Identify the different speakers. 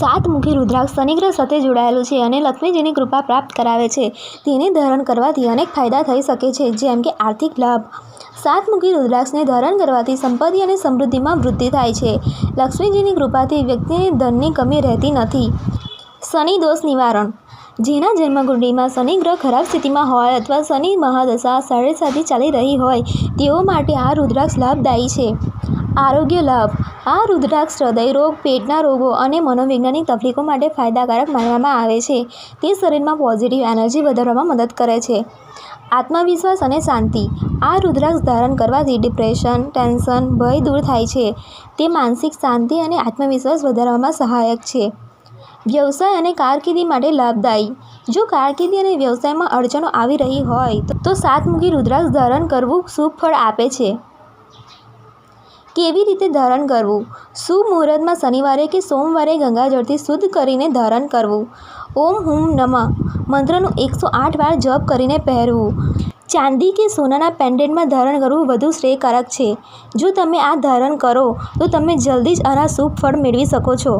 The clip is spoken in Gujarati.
Speaker 1: સાતમુખી રુદ્રાક્ષ શનિગ્રહ સાથે જોડાયેલું છે અને લક્ષ્મીજીની કૃપા પ્રાપ્ત કરાવે છે. તેને ધારણ કરવાથી અનેક ફાયદા થઈ શકે છે, જેમ કે આર્થિક લાભ. સાતમુખી રુદ્રાક્ષને ધારણ કરવાથી સંપત્તિ અને સમૃદ્ધિમાં વૃદ્ધિ થાય છે. લક્ષ્મીજીની કૃપાથી વ્યક્તિને ધનની કમી રહેતી નથી. શનિ દોષ નિવારણ. જેના જન્મકુંડીમાં શનિ ગ્રહ ખરાબ સ્થિતિમાં હોય અથવા શનિ મહાદશા સાડેસાતી ચાલી રહી હોય, તેઓ માટે આ રુદ્રાક્ષ લાભદાયી છે. આરોગ્ય લાભ. આ રુદ્રાક્ષ હૃદય રોગ, પેટના રોગો અને મનોવૈજ્ઞાનિક તકલીફો માટે ફાયદાકારક માનવામાં આવે છે. તે શરીરમાં પોઝિટિવ એનર્જી વધારવામાં મદદ કરે છે. આત્મવિશ્વાસ અને શાંતિ. આ રુદ્રાક્ષ ધારણ કરવાથી ડિપ્રેશન ટેન્શન ભય દૂર થાય છે. તે માનસિક શાંતિ અને આત્મવિશ્વાસ વધારવામાં સહાયક છે. વ્યવસાય અને કારકિર્દી માટે લાભદાયી. જો કારકિર્દી અને વ્યવસાયમાં અડચણો આવી રહી હોય, તો સાતમુખી રુદ્રાક્ષ ધારણ કરવું શુભ ફળ આપે છે. કેવી રીતે ધારણ કરવું? શુભ મુહૂર્તમાં શનિવારે કે સોમવારે ગંગાજળથી શુદ્ધ કરીને ધારણ કરવું? ઓમ હુમ નમઃ. મંત્રનું એકસો આઠ વાર જપ કરીને પહેરવું. ચાંદી કે સોનાના પેન્ડન્ટમાં ધારણ કરવું વધુ શ્રેયકારક છે. જો તમે આ ધારણ કરો, તો તમે જલ્દી જ આના શુભ ફળ મેળવી શકો છો.